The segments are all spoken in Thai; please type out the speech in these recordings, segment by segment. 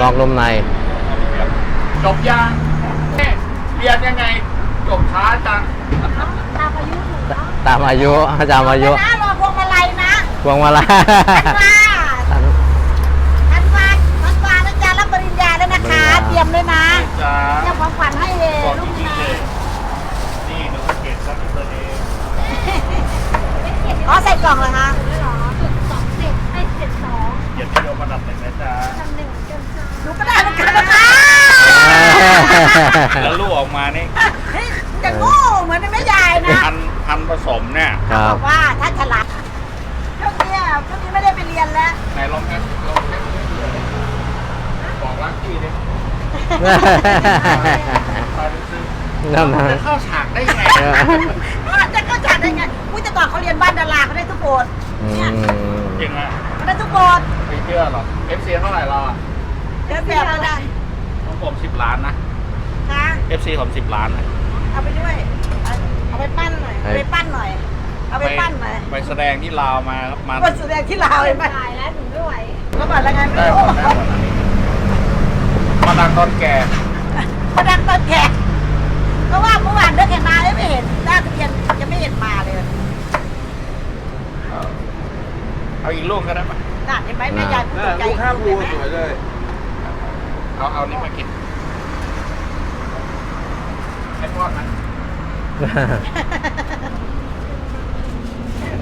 นอกนุ่มใน จบยังเอ๊ะเรียนยังไง จบช้าจัง ตามอายุหนูเนาะตามอายุตามอายุนะรอพวงมาลัยนะ พวงมาลัยทันวาทันวาทันวานะจ๊ะรับปริญญาแล้วนะคะ เตรียมเลยนะ จ้า เตรียมของขวัญให้เลย บอก ลู จ ก ริง นะ ๆเลยนี่หนูเก็บซับเบอร์เอง อ๋อใส่กล่องเหรอคะ สองสิบให้เจ็ดสอง อย่าที่โดนมาดับหนึ่งนะจ๊ะ ทำหนึ่งเจ็ดสอง หนูก็ได้เหมือนกันนะคะ แล้วลูกออกมานี่ เฮ้ยจะโง่เหมือนแม่ยายนะ พันพันผสมเนี่ย ครับ บอกว่าถ้าฉลาดช่วงเนี้ยช่วงนี้ไม่ได้ไปเรียนแล้ว ไหนลองแอปลองแอปบอกรักพี่ดิไปซื้อ นั่นนะ จะเข้าฉากได้ไงเออ ว่าจะเข้าใจได้ไงอุ้ยแต่ก่อนเขาเรียนบ้านดาราเขาได้ทุกโบสถ์อืเนี่ยมจริงอะเขาได้ทุกโบสถ์ไม่เชื่อหรอก FC เท่าไหร่เราอะเดินแบบก็ได้ของผมสิบล้านนะ นะ FC ผมสิบล้านนะเอาไปด้วย เอาเอาไปปั้นหน่อยเอาไปปั้นหน่อย เอาไปปั้นหน่อยไปแสดงที่ลาวมาครับมา คนแสดงที่ลาวเห็นไหมตายแล้วหนูไม่ไหวเมื่อก่อนแล้วไงไม่ได้รู้หมดได้หมดอันนี้ มาดังตอนแก่มาดังตอนแขกเพราะว่าเมื่อวานเดินแข่มาเลยไม่เห็นหน้าทะเบียนยังไม่เห็นมาเลย เอาอีกลูกก็ได้ปะน่ะเห็นไหมแม่ยายผู้ตกใจลูกห้าภูเห็นไหมสวยเลย เอาเอานี่มากินไอ้พวกนั้น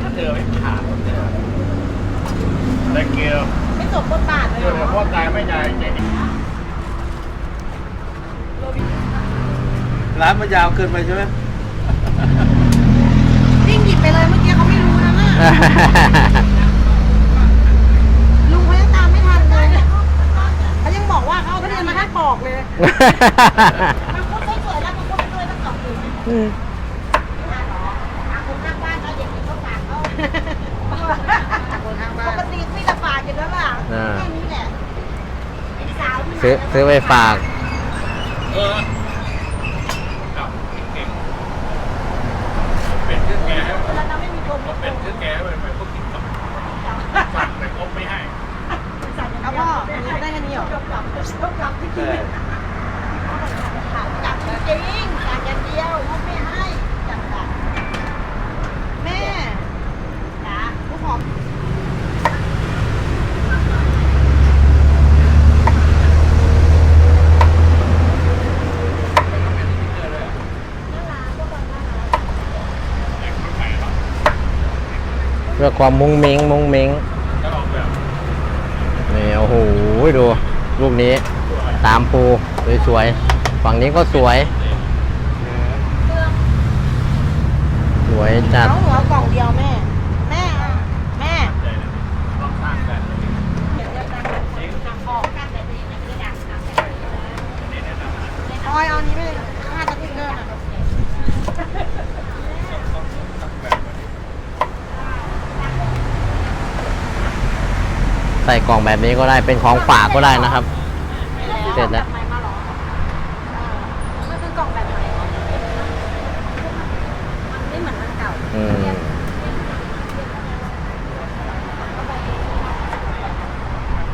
ถ้าเธอไม่ผ่านเธอแต่เกียวไม่สมบทบาทเลยเจอกับพ่อตายไม่ใหญ่ใจดี ร้านมันยาวเกินไปใช่ไหมวิ่งหยิบไปเลยเมื่อกี้เขาไม่รู้นะน่ะลุงเขายังตามไม่ทันเลยเขายังบอกว่าเขาเอาทุเรียนมาให้ปอกเลยมันพูดไม่สวยแล้วมันพูดไปด้วยตั้งสองหมื่นคนข้างบ้านเขาอย่างนี้เขาฝากเขาปกติมีแต่ฝากอยู่แล้วล่ะอ่าแค่นี้แหละสาวที่ซื้อซื้อไปฝาก เออเอาเก่งเป็นเครื่องแกให้ เวลาเราไม่มีโปรโม เป็นเครื่องแกให้ไปพวกกินกับ สั่งแต่งบไม่ให้เอาพ่อได้แค่นี้เหรอจบกลับจบกลับที่ใช่จับจริงจับอย่างเดียวเขาไม่ให้จับจับแม่จ๋าผู้หอม เพื่อ ความมุ้งมิ้งมุ้งมิ้งจะออกแบบนี่โอ้โหดูรูปนี้ตามปูสวยๆฝั่งนี้ก็สวย สวยจัดน้องหนูเอากล่องเดียวแม่ แม่อะแม่ ต้องสร้างแบบ ออยเอานี้ไปเลยห้าตะกุ่เกินอะ ใส่กล่องแบบนี้ก็ได้เป็นของฝากก็ได้นะครับ เสร็จแล้วมันคือกล่องแบบไหนมันไม่เหมือนมันเก่าอืม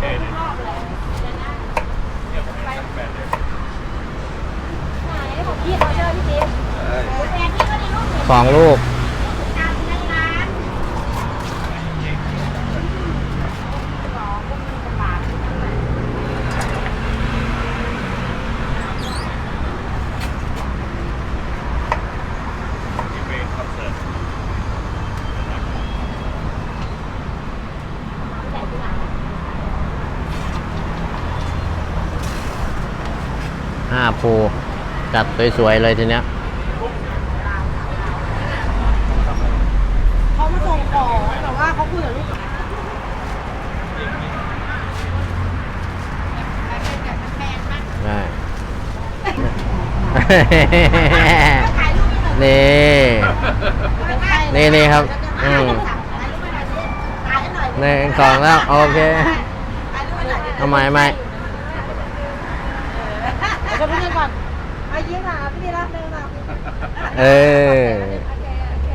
เด่นเนี่ยผมให้สร้างแบเลยไหนของพี่เขาเจอพี่สองลูก ตามในร้าน ที่เป็นคอนเสิร์ต ห้าภูจัดสวยๆเลยทีเนี้ยเขามาส่งของแต่ว่าเขาคุยกับลูกได้ถ่ายรูปให้หน่อยนี่นี่นี่ครับอืมถ่ายให้หน่อยหนึ่งสองแล้ว โอเคถ่ายรูปให้หน่อยทำไม ยิ้มหาพี่นิรับเลยนมาเออ โอเคโอเค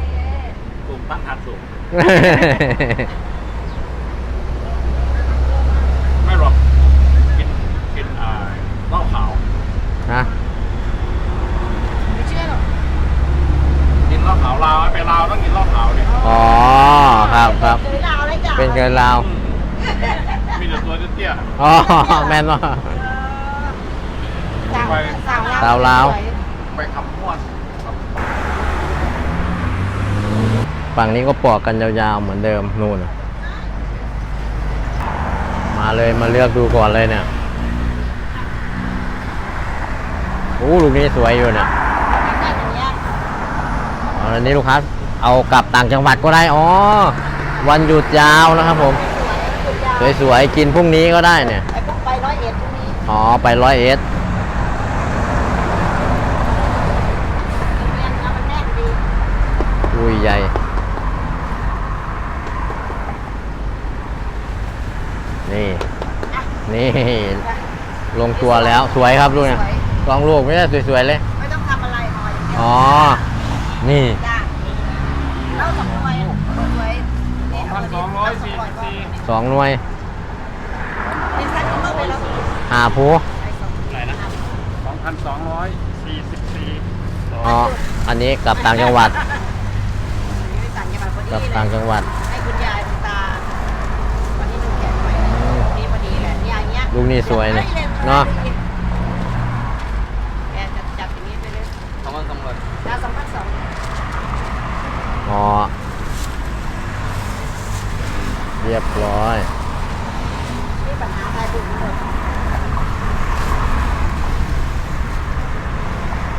กลุ่มพระอาสุไม่หรอกกินกินอ่าเล้าขาว ฮะไม่เชื่อหรอกกินเล้าขาวลาวไปลาวต้องกินเล้าขาวเนี่ยอ๋อครับครับเป็นเกินลาว มีแต่ตัวเตี้ยอ๋อแมนเนาะ สาวสาวลาวสยๆไปขับม้วนครับฝั่งนี้ก็ปอกกันยาวๆเหมือนเดิมนู่นน่ะมาเลยมาเลือกดูก่อนเลยเนี่ยโอ้ลูกนี้สวยอยู่เนี่ยแต่อย่างเงี้ยอ๋ออันนี้ลูกค้าเอากลับต่างจังหวัดก็ได้ อ๋อ วันหยุดยาวนะครับผม สวยๆ กินพรุ่งนี้ก็ได้เนี่ยไอ้พวกไปร้อยเอ็ดพวกนี้ อ๋อ ไปร้อยเอส เรียนเอามันแน่นดี อุ้ย ใหญ่นี่ นี่ ลงตัวแล้วสวยครับลูกเนี่ยลองลูกไม่ได้สวยๆเลย ไม่ต้องทำอะไรหน่อยอย่างเดียวอ๋อ นี่จ้ะเล่าสองหน่วยสวยเนี่ยพันสองร้อยสี่สิบสี่สองหน่วยเป็นชั้นของเราไปแล้วหาผู้ไหนนะสองพันสองร้อยสี่สิบสี่อ๋อ อันนี้กลับต่างจังหวัด กลับเลยต่างจังหวัด ให้คุณยายคุณตาวันนี้ดูแขนไว้นี่พอดีแหละเนี่ยอย่างเงี้ยลูกนี่สวยเลยเนาะแกจะจับอย่างนี้ไปเลยสองพันสองร้อยดาวสองพันสองอ๋อเรียบร้อย นี่ปัญหาทายบุญหมด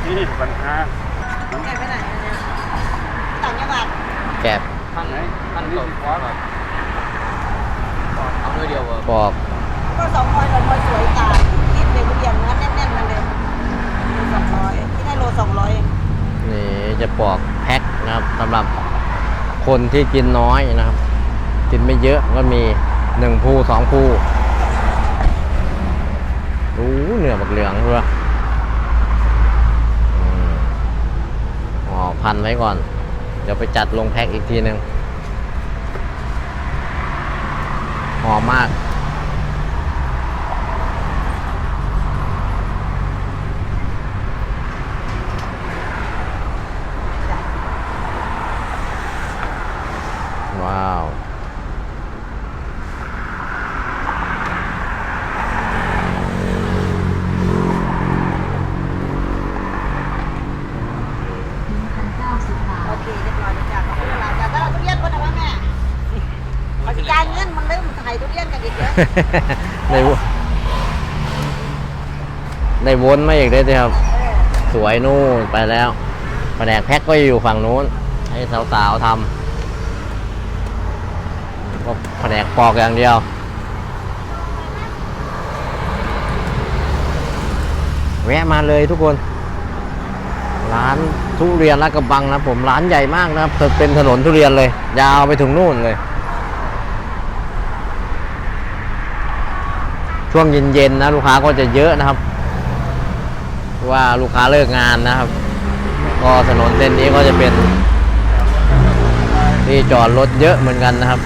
นี่ปัญหา แกไปไหนเนี่ยต่างจังหวัด แกบ ท่านไหนท่านนี้ขวาก่อน เอาด้วยเดียวเหรอปอกก็สองร้อยเราพอสวยตาคิดเลยทุเรียนเนื้อแน่นๆมาเลยสองร้อยที่ได้โลสองร้อยนี่จะปอกแพ็คนะครับสำหรับคนที่กินน้อยนะครับ กินไม่เยอะก็มีหนึ่งภูสองภูรู้เนื้อบักเหลืองด้วยอืมอ๋อพันไว้ก่อน เดี๋ยวไปจัดลงแพ็คอีกทีหนึ่งหอมมาก ว้าว โอเคเรียบร้อยแล้วจ้ะขอบคุณหลายจ้ะถ้าเราทุเรียนคนเอาไว้แม่ปฏิการเงินมันเริ่มถ่ายทุเรียนกันอีกเยอะได้วได้วนมาอีกได้ด้วยครับ สวยนู่นไปแล้วแผนกแพ็คก็อยู่ฝั่งนู้น ให้สาวๆทำก็แผนกปอกอย่างเดียวแวะมาเลยทุกคน ร้านทุเรียนลาดกระบังนะผมร้านใหญ่มากนะครับเป็นถนนทุเรียนเลย ยาวไปถึงนู่นเลย ช่วงเย็นๆนะลูกค้าก็จะเยอะนะครับ ว่าลูกค้าเลิกงานนะครับ ก็ถนนเส้นนี้ก็จะเป็น ที่จอดรถเยอะเหมือนกันนะครับ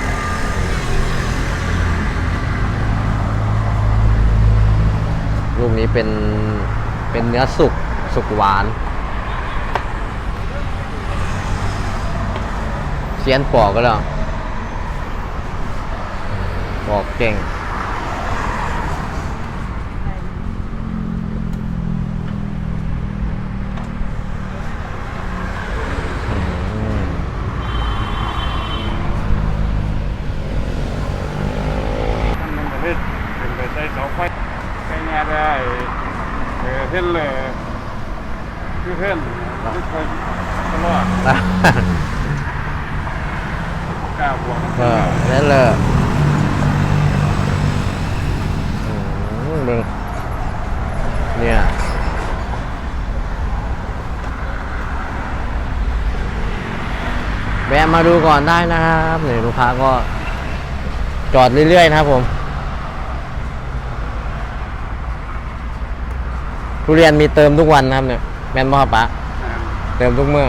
ลูกนี้เป็นเป็นเนื้อสุกสุกหวานเซียนปอกก็แล้วปอกเก่ง อืม ท่านมันจะเล่นเป็นไปใช้เสาไฟใช้งานได้ เออเพื่อนเลยคือเพื่อนทุกคนตลอดกล้าบวกเออนั่นเลยอืมมึงเนี่ยแวะมาดูก่อนได้นะครับนี่ลูกค้าก็จอดเรื่อยๆนะครับผม ทุเรียนมีเติมทุกวันนะครับเนี่ยแม่นบ่ครับปะเติมทุกเมื่อ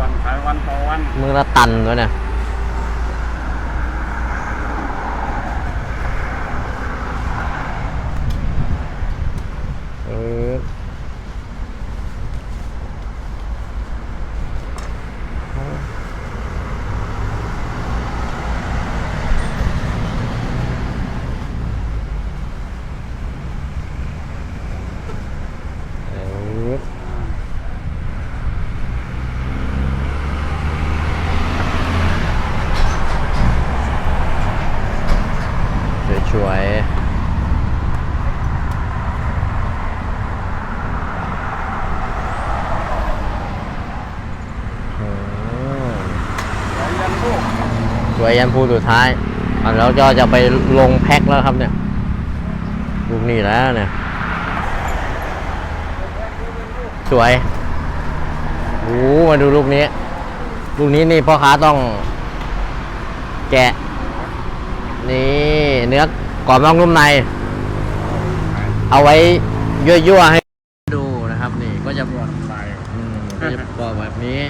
วันขายวันต่อวันมือละตันวะเนี่ย เออ ว ยันภูสุดท้ายอะแล้วก็จะไปลงแพ็คแล้วครับเนี่ยลูกนี้แล้วเนี่ย สวยโอ้มาดูลูกนี้ ลูกนี้นี่พ่อค้าต้อง แกะ นี่เนื้อกรอบนอกนุ่มใน เอาไว้ยั่วๆให้ดูนะครับ นี่ก็จะตัวใส่อืมก็จะบอกแบบนี้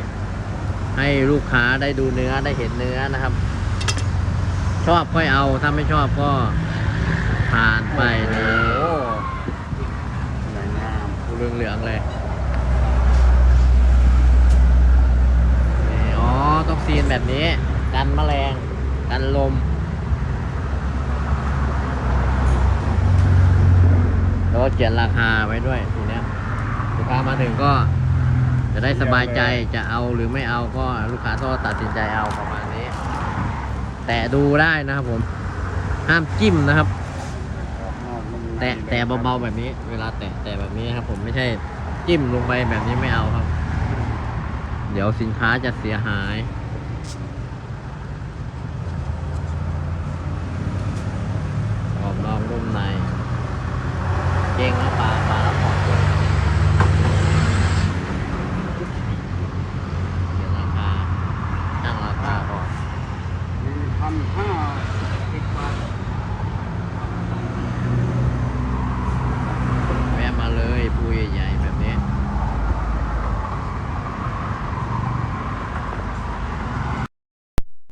ให้ลูกค้าได้ดูเนื้อได้เห็นเนื้อนะครับ ชอบก็เอา ถ้าไม่ชอบก็ผ่านไปนี่สวยงามเหลืองเหลืองๆเลยนี่อ๋อ ต้องซีนแบบนี้ กันแมลง กันลม แล้วก็เขียนราคาไว้ด้วยทีเนี้ยลูกค้ามาถึงก็จะได้สบายใจจะเอาหรือไม่เอาก็ลูกค้าต้องตัดสินใจเอาประมาณนี้ แต่ดูได้นะครับผมห้ามจิ้มนะครับ แตะแตะเบาๆแบบนี้ เวลาแตะแตะแบบนี้ครับ ผมไม่ใช่จิ้มลงไปแบบนี้ไม่เอาครับ เดี๋ยวสินค้าจะเสียหายกรอบนอกรุ่มในเก่งนะป๋า